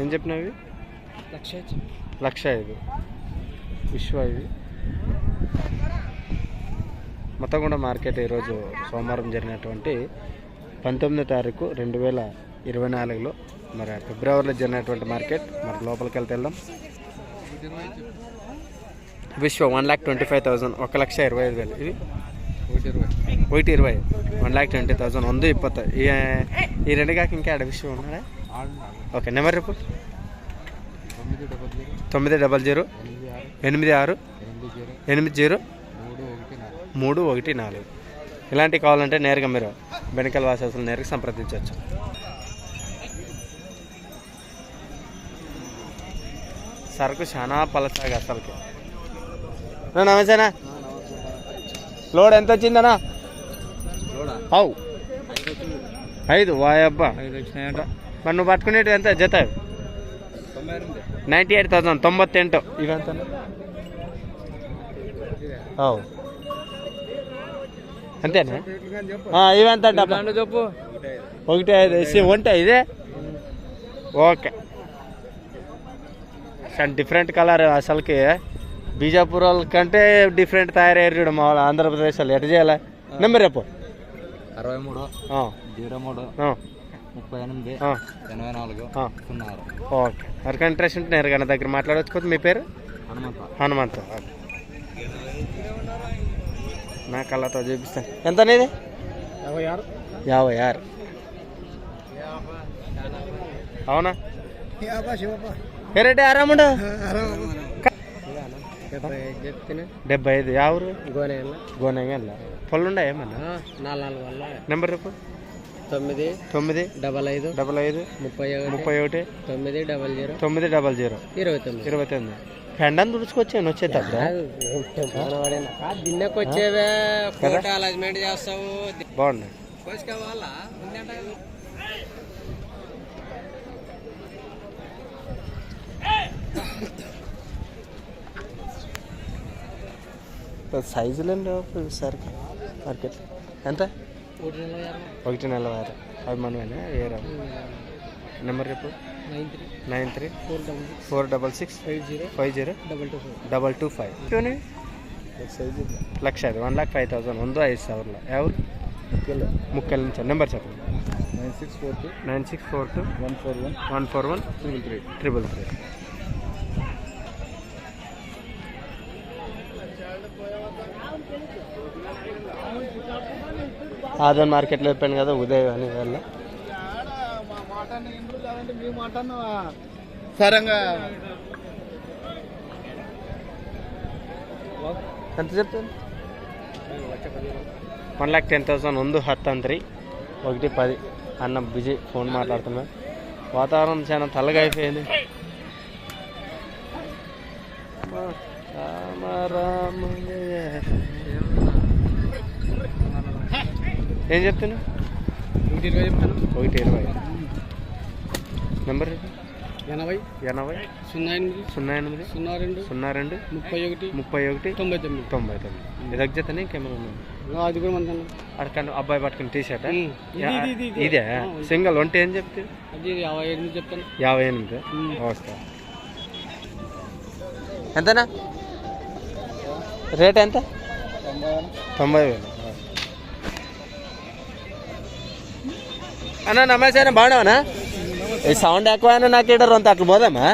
ఏం చెప్పినవి? లక్ష లక్ష ఐదు విశ్వ ఇవి మొత్తం కూడా మార్కెట్ ఈరోజు సోమవారం జరిగినటువంటి పంతొమ్మిదో తారీఖు రెండు వేల ఇరవై నాలుగులో మరి ఫిబ్రవరిలో జరిగినటువంటి మార్కెట్ మరి లోపలికి వెళ్తే వెళ్దాం విశ్వ one lakh twenty five thousand ఒక లక్ష ఇరవై ఐదు వేలు ఇది ఒకటి ఇరవై ఒకటి ఇరవై వన్ ల్యాక్ ట్వంటీ థౌసండ్ ಒಂದು ಇಪ್ಪತ್ತು ಈ ಈ రెండుగాక ఇంకా ఆడ విషయం ఉన్నాడా ఓకే నెంబర్ రేపు తొమ్మిది డబల్ జీరో తొమ్మిది డబల్ జీరో ఎనిమిది ఆరు ఎనిమిది ఆరు ఎనిమిది జీరో ఎనిమిది జీరో మూడు ఒకటి నాలుగు మూడు ఒకటి నాలుగు ఇలాంటివి కావాలంటే నేరుగా మీరు బెనకల్ వాసస్తులు నేరుగా సంప్రదించవచ్చు సరుకు చాలా పలసాగా అసలుకి అన్నా, నమస్తేనా లోడ్ ఎంత వచ్చిందనా అవు. ఐదు. వాయబ్బా ఐదు వచ్చినాయంట మరి నువ్వు పట్టుకునేటి ఎంత? జత? తొంభై నైంటీ ఎయిట్ థౌసండ్ తొంభత్తెంటు. ఇవంత అవు. అంతేనా? ఇవంత చెప్పు. ఒకటి ఐదు. ఒంటి ఇదే ఓకే. డిఫరెంట్ కలర్ అసలుకి. బీజాపూర్ వాళ్ళ కంటే డిఫరెంట్ తయారయ్యారు చూడు మా వాళ్ళు ఆంధ్రప్రదేశ్ వాళ్ళు ఎట్ట చేయాలి? నెంబర్ రేపు అరవై మూడు ఆ, జీరో మూడు ఆ, ముప్పై ఎనిమిది ఆ, ఎనభై నాలుగు ఆ. సున్నా ఓకే. ఎవరికైనా ఇంట్రెస్ట్ ఉంటే నేరుగా నా దగ్గర మాట్లాడవచ్చు మీ పేరు? హనుమంత. హనుమంత్. నా కళ్ళతో చూపిస్తాను ఎంత అనేది? యాభై ఆరు. యాభై ఆరు. అవునా? ఏ రేటే డెబ్బై ఐదు యావరు గోనే గోనెగల్ల. పళ్ళుండా ఏమన్నా? నాలుగు వల్ల. నెంబర్ రేపు తొమ్మిది. తొమ్మిది. డబల్ ఐదు. డబల్ ఐదు. ముప్పై ముప్పై ఒకటి. తొమ్మిది డబల్ జీరో. తొమ్మిది డబల్ జీరో. ఇరవై తొమ్మిది. ఇరవై తొమ్మిది. పెండని తుడుచుకొచ్చాను వచ్చేటప్పుడు దిన్నకు వచ్చేవే. ఫోటో అలైజ్మెంట్ చేస్తావు. బాగుంది. కోసుకోవాలా సైజులు ఏం లేవు సరికి మార్కెట్ ఎంత ఒకటి నలభై ఆరు అవి మనమేనా ఏ రావు నెంబర్ రేపు nine three nine three four double four double six five zero five zero double two four double two five ಟೂನಿ లక్ష అది వన్ లాక్ ఫైవ్ థౌసండ్ ಒಂದು ఐదు ಸಾವಿರ ఎవరు ముక్కల నుంచి నెంబర్ చెప్పండి nine six four two nine six four two one four one one four one triple three triple three Aadhan మార్కెట్లో చెప్పాను కదా ఉదయం అని వల్ల సరంగా ఎంత చెప్తాను వన్ ల్యాక్ టెన్ థౌసండ్ ఉంది హత్తంత్రి ఒకటి పది. అన్న బిజీ ఫోన్ మాట్లాడుతున్నా. వాతావరణం చాలా తల్లగా అయిపోయింది. రామ రామ. ఏం చెప్తున్నా ఒకటి ఇరవై. చెప్తాను ఒకటి ఇరవై నెంబర్ ఎనభై ఎనభై సున్నా ఎనిమిది సున్నా ఎనిమిది సున్నా రెండు సున్నా రెండు ముప్పై ఒకటి ముప్పై ఒకటి తొంభై తొమ్మిది. తొంభై తొమ్మిది. ఇది జతనే ఇంకేమైనా ఉన్నాయి అది కూడా మన అక్కడ అబ్బాయి పట్టుకుని టీ షర్ట్ ఉమ్. ఇది, సింగల్ ఒంటి ఏం చెప్తే? అది యాభై ఎనిమిది చెప్తాను. యాభై ఎనిమిది. వస్తా. ఎంతనా? రేట్ ఎంత? తొంభై వేలు. అన్న నమస్తే బాగున్నావనా ఈ సౌండ్ ఎక్కువ నాకు ఇక్కడ అంత అట్లా పోదామా?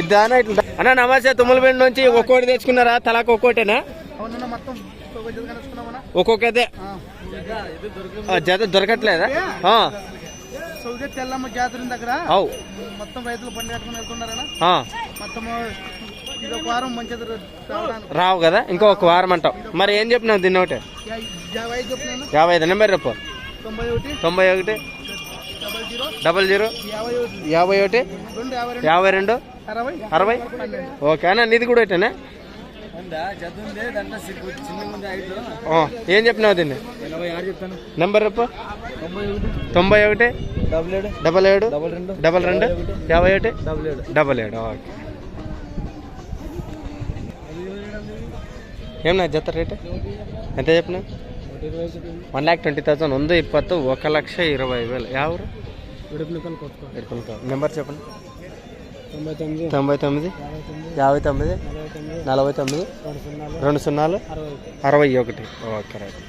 ఇద్దానా ఇట్లా అన్న నమస్తే తుమ్మలపేట నుంచి ఒక్కోటి తెచ్చుకున్నారా? తలాకు ఒక్కోటేనా అవునన్నా ఒక్కొక్కదే జత దొరకట్లేదా? తెల్లమ్మ జాతర దగ్గర మొత్తం రైతులు బండి కట్టుకుని వెళ్తున్నారనా మొత్తం వారం మంచిది రావు కదా ఇంకో ఒక వారం అంటావు. మరి ఏం చెప్పినావు దీన్ని ఒకటి? యాభై ఐదు చెప్పినాను. యాభై ఐదు నెంబర్ రేపు తొంభై ఒకటి తొంభై ఒకటి. డబల్ జీరో యాభై ఒకటి. యాభై రెండు అరవై. ఓకే అన్న నీది కూడా ఒకటేనా? ఏం చెప్పినావు దీన్ని? నెంబర్ రేపు తొంభై ఒకటి. తొంభై ఒకటి. డబుల్ ఏడు. డబల్ ఏడు. డబల్ రెండు. డబల్ రెండు. యాభై ఒకటి. డబుల్ ఏడు. డబల్ ఏడు ఓకే. ఏమన్నా జత రేటు? ఎంత చెప్పిన వన్ ಲ್ಯಾಕ್ ಟ್ವೆಂಟಿ ತೌಸಂಡ್ ಒಂದು ಇಪ್ಪತ್ತು ఒక లక్ష ఇరవై వేలు యావరు నెంబర్ చెప్పండి తొంభై తొమ్మిది తొంభై తొమ్మిది యాభై తొమ్మిది యాభై తొమ్మిది నలభై నలభై తొమ్మిది తొమ్మిది రెండు సున్నాలు రెండు సున్నాలు అరవై అరవై ఒకటి ఓకే రైట్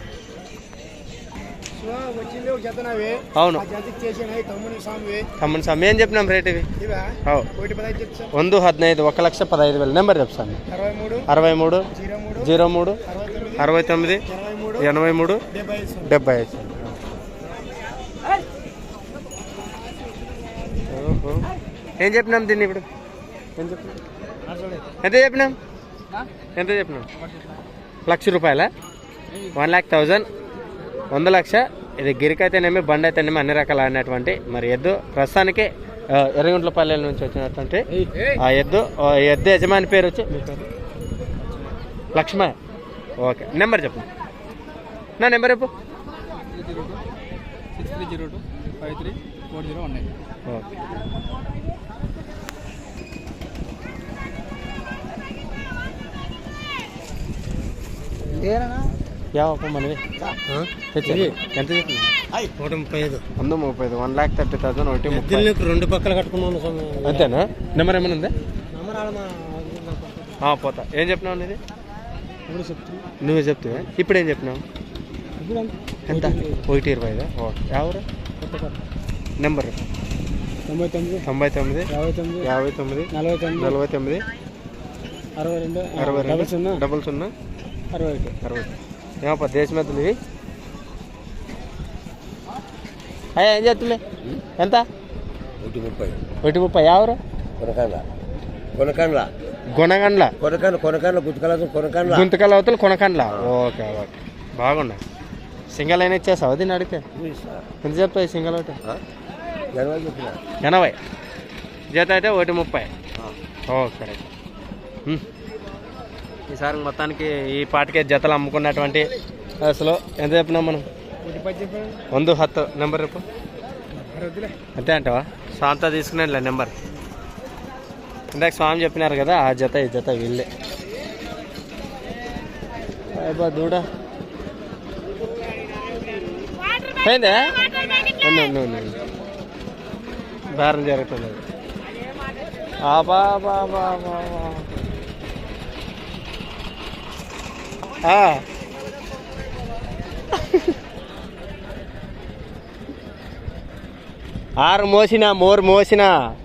వచ్చింది ఒక జత నావి అవును ఆ జతకి చేసినాయి తమ్ముని స్వామి తమ్ముని సార్ మేము చెప్పినాం రేట్ ఇవి ఇవా అవు ఒకటి పదహైదు చెప్తా ಒಂದು ಹದಿನೈದು ఒక లక్ష పదహైదు వేలు నెంబర్ చెప్తాను అరవై మూడు అరవై మూడు జీరో మూడు జీరో మూడు అరవై తొమ్మిది అరవై తొమ్మిది ఎనభై మూడు డెబ్బై ఐదు. ఏం చెప్పినాం దీన్ని ఇప్పుడు? ఏం చెప్పినాం? ఎంత చెప్పినాం? ఎంత చెప్పినాం? లక్ష రూపాయల? One lakh thousand. వంద లక్ష. ఇది గిరికైతేనేమి బండి అయితేనేమి అన్ని రకాల ఆడినటువంటి మరి ఎద్దు. ప్రస్తుతానికి ఎర్రగుంట్లపల్లెల నుంచి వచ్చినటువంటి ఆ ఎద్దు ఎద్దు యజమాని పేరు వచ్చి లక్ష్మ ఓకే. నెంబర్ చెప్పు. నా నెంబర్ చెప్పు. Six three zero two five three four zero one nine okay యావప్ప మనవి. ఎంత నూట ముప్పై ఐదు. వంద ముప్పై ఐదు. వన్ ల్యాక్ థర్టీ థౌసండ్ ఒకటి ముప్పై. ఎద్దులకు రెండు పక్కల కట్టుకున్నాను స్వామి. అంతేనా? నెంబర్ ఏమైనా ఉందా? పోతా. ఏం చెప్పినావు నీది? ఇప్పుడు చెప్తున్నా. నువ్వే చెప్తే. ఇప్పుడు ఏం చెప్పినావు? ఎంత? ఒకటి ఇరవై ఐదా ఓకే ఎవరు? నెంబర్. తొంభై తొమ్మిది తొంభై తొమ్మిది యాభై తొమ్మిది యాభై తొమ్మిది నలభై తొమ్మిది నలభై తొమ్మిది అరవై రెండు అరవై డబల్ సున్నా డబల్ సున్నా అరవై ఒకటి. అరవై ఏమప్ప దేశమెద్దలు ఇవి అయ్యా ఏం చేస్తుండే ఎంత? ఒకటి ముప్పై. ఒకటి ముప్పై. ఎవరు? కొనకండ్ల. కొనకండ్ల. గుణగండ్ల కొనకండ్ల కొనకండ్ల గుర్తుకలసం కొనకండ్ల గుంతకల్ అవతల కొనకండ్ల. Okay okay. బాగున్నాయి. సింగల్ అయినా ఇచ్చేస్తావు అది అడిగితే. ఎంత చెప్తాయి సింగల్ ఒకటి? ఎనభై జత అయితే ఒకటి ముప్పై. ఓకే ఈసారి మొత్తానికి ఈ పాటికే జతలు అమ్ముకున్నటువంటి అసలు ఎంత చెప్పినాం మనం? వంద హత్తు నెంబర్ రేపు అంతే అంటావా? స్వామితో తీసుకునేలే నెంబర్. ఇందాక స్వామి చెప్పినారు కదా ఆ జత ఈ జత వీళ్ళే. దూడా. అయిందా. బేరం. ఆ. ఆరు మోసిన మోరు మోసిన.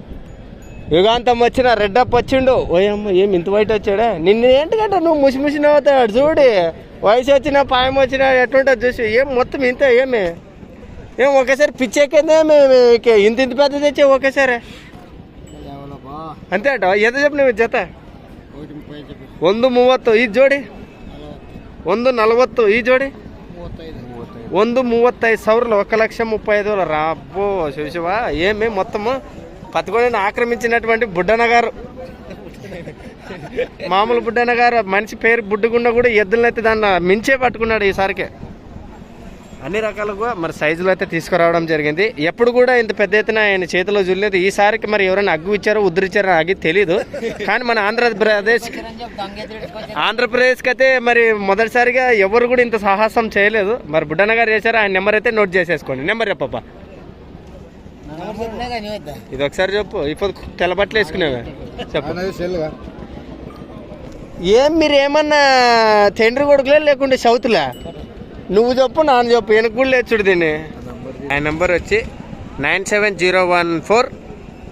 యుగాంతం వచ్చిన రెడ్డప్ వచ్చిండు. ఓయమ్మ ఏం ఇంత బయట వచ్చాడా? నిన్న ఏంటికంటే నువ్వు ముసి నవ్వుతాడు చూడి. వయసు వచ్చినా పాయం వచ్చినా ఎట్లుంటుంది చూసి. ఏం మొత్తం ఇంత ఏమి? ఏం ఒకేసారి పిచ్చెక్కిందేమి ఇంత ఇంత పెద్ద తెచ్చే ఒకేసారి ಯಾವಲ್ಲಪ್ಪ అంతే అంట ఎంత చెప్పిన జత ఒకటి ముప్పై చెప్పి ಒಂದು ಮೂವತ್ತು ಈ ಜೋಡಿ ಒಂದು ನಲವತ್ತು ಈ ಜೋಡಿ ಮೂವತ್ತೈದು ಒಂದು ಮೂವತ್ತೈದು ಸಾವಿರ ఒక లక్ష ముప్పై ఐదు వేలు రాబ్బో శివశివ ఏమి మొత్తము పత్తికొండని ఆక్రమించినటువంటి బుడ్డన్న గారు మామూలు బుడ్డన్న గారు మనిషి పేరు బుడ్డుగుండ కూడా ఎద్దులనైతే దాన్ని మించే పట్టుకున్నాడు ఈసారికి అన్ని రకాలుగా మరి సైజులు అయితే తీసుకురావడం జరిగింది. ఎప్పుడు కూడా ఇంత పెద్ద ఎత్తున ఆయన చేతిలో చూడలేదు ఈసారికి మరి ఎవరైనా అగ్గు ఇచ్చారో ఉద్ధరించారో అగి తెలీదు. కానీ మన ఆంధ్రప్రదేశ్ ఆంధ్రప్రదేశ్కి అయితే మరి మొదటిసారిగా ఎవరు కూడా ఇంత సాహసం చేయలేదు. మరి బుడ్డన్న గారు చేశారు? ఆయన నెంబర్ అయితే నోట్ చేసేసుకోండి. నెంబర్ చెప్పప్ప ఇది ఒకసారి చెప్పు. ఇప్పుడు తెల్లబట్టలు వేసుకునేవా. చెప్పు. ఏం మీరు ఏమన్నా తండ్రి కొడుకులే లేకుంటే సౌత్లా? నువ్వు చెప్పు నాన్న చెప్పు. వెనక కూడా దీన్ని. ఆయన నెంబర్ వచ్చి nine seven zero one four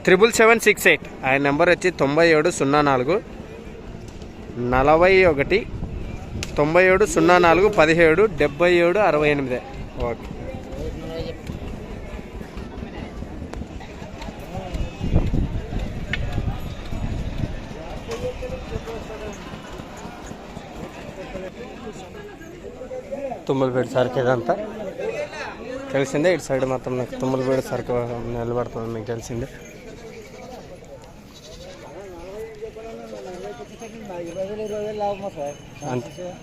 triple seven six eight. ఆయన నెంబర్ వచ్చి తొంభై ఏడు సున్నా నాలుగు నలభై ఒకటి తొంభై ఏడు సున్నా నాలుగు పదిహేడు డెబ్బై ఏడు అరవై ఎనిమిది. ఓకే. తుమ్మలపేట సరుకు ఇదంతా. తెలిసిందే ఇటు సైడ్ మొత్తం నాకు తుమ్మలపేట సరుకు నిలబడుతుంది మీకు తెలిసిందే.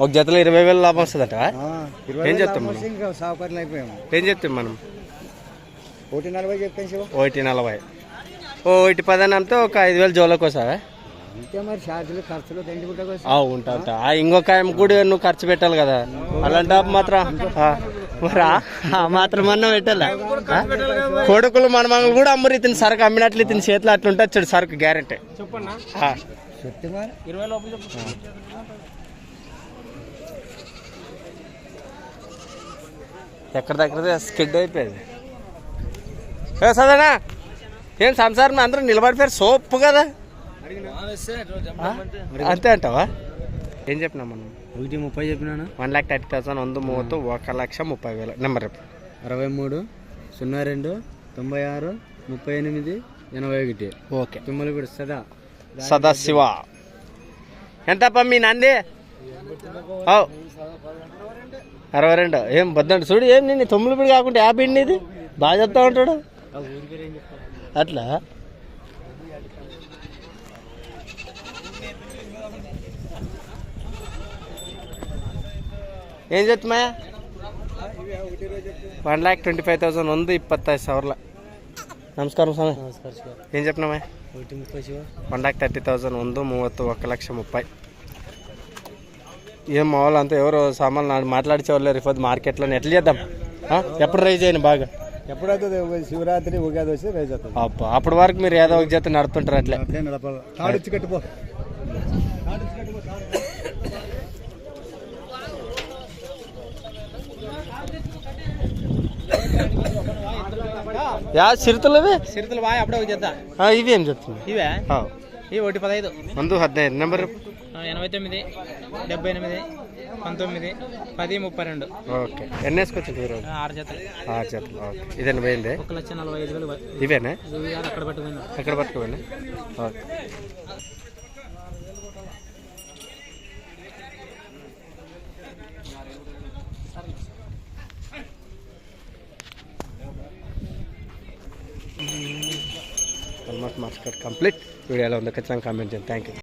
ఒక జతలో ఇరవై వేలు లాభం వస్తుందట ఏం చెప్తాం మనం? ఏం చెప్తాం మనం? ఒకటి నలభై ఒకటి నలభై. ఓ ఒకటి పది అని అమ్మితే ఒక ఐదు వేలు జోలోకి వస్తావా అంతే మరి ఛార్జీలు ఖర్చులు దండుకుంటా ఆ, ఉంటా ఉంటా ఆ ఇంకొక ఆయన కూడా నువ్వు ఖర్చు పెట్టాలి కదా. అలాంటి మాత్రం మరి మాత్రం అన్న పెట్టాలా? కొడుకులు మన మంగళ కూడా అమ్మరు ఇతని సరుకు అమ్మినట్లు ఇతని చేతిలో అట్లుంటే వచ్చాడు సరుకు గ్యారెంటీ. ఎక్కడ దగ్గర స్కిడ్ అయిపోయింది. ఏ సదనా ఏం సంసారం అందరూ నిలబడిపోయారు? సోపు కదా? అంతే అంటావా? ఏం చెప్పినా మనం? ఒకటి ముప్పై చెప్పినాను? వన్ ల్యాక్ థర్టీ థౌసండ్ వంద మూవತ್ತು ఒక లక్ష ముప్పై వేలు. నెంబర్ చెప్పు. అరవై మూడు సున్నా రెండు తొంభై ఆరు ముప్పై ఎనిమిది ఎనభై ఒకటి. ఓకే. తుమ్మలగూడ సదా. సదాశివ. ఎంతప్ప మీ నంది? అరవై రెండు. ఏం బద్దండి? చూడు ఏం నేను తొమ్మిది పిడి కాకుండా యాభై ఇది బాగా చెప్తా ఉంటాడు. అట్లా? ಏನ್ ಜೊತೆ ಮಾಯ one lakh twenty five thousand ಒಂದು ಇಪ್ಪತ್ತೈದು ಸಾವಿರ ನಮಸ್ಕಾರ ಸ್ವಾಮಿ నమస్కారం శివ ఏం చెప్పినామా ఒకటి ముప్పై Shiva one lakh thirty thousand ಒಂದು ಮೂವತ್ತು ఒక లక్ష ముప్పై ఏం మా వాళ్ళు అంతా ఎవరు సామాన్లు నా- మాట్లాడిచే వాళ్ళు రిఫర్ మార్కెట్లో ఎట్లా చేద్దాం ఆ? ఎప్పుడు రైజ్ అయ్యింది బాగా ఎప్పుడైతే శివరాత్రి ఉగాది వచ్చి రైజ్ అవుతుంది అబ్బా అప్పటి వరకు మీరు ఏదో ఒక జత నడుపుతుంటారు అట్లే యా సిరితలు సిరితలు బాయ్ అప్పుడే చేద్దాం ఇవి ఏం ఇవే? ఇవి ఒకటి పదహైదు. ముందు హద్నైదు నెంబర్ ఎనభై తొమ్మిది డెబ్బై ఎనిమిది పంతొమ్మిది పది ముప్పై రెండు ఓకే. ఎన్ని వేసుకొచ్చింది మీరు ఆరు జతలు. ఆరు జతలు. ఓకే. ఇదేనా ఒక లక్ష నలభై ఐదు వేలు ఇవేనా? అక్కడ పట్టుకుపోయినా అక్కడ పట్టుకుపోయినా ఓకే. ఆల్మోస్ట్ మార్కెట్ కంప్లీట్ వీడియోలో ఉంది. ఖచ్చితంగా కామెంట్ చేయండి. Thank you